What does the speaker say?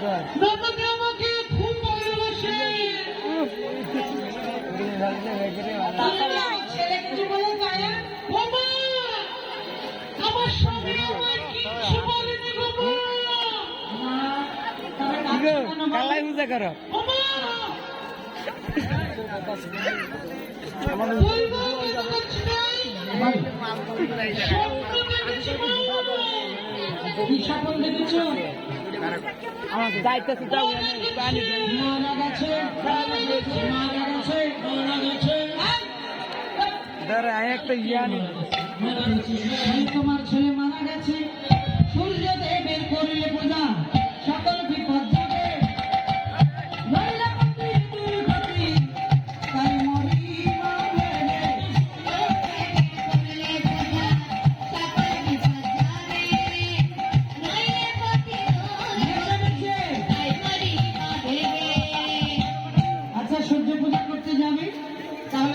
দাদাকে আমাকে খুব ভালোবাসে। ছেলে কিছু বলে পায়া বাবা। আমার স্বামী কিচ্ছু বাবা? কালাই পূজা করো। কি দেখেছ যাইতেছে যাও মারা গেছে মারা গেছে মারা গেছে মারা গেছে। ধরে একটা ইয়া করতে যাবে।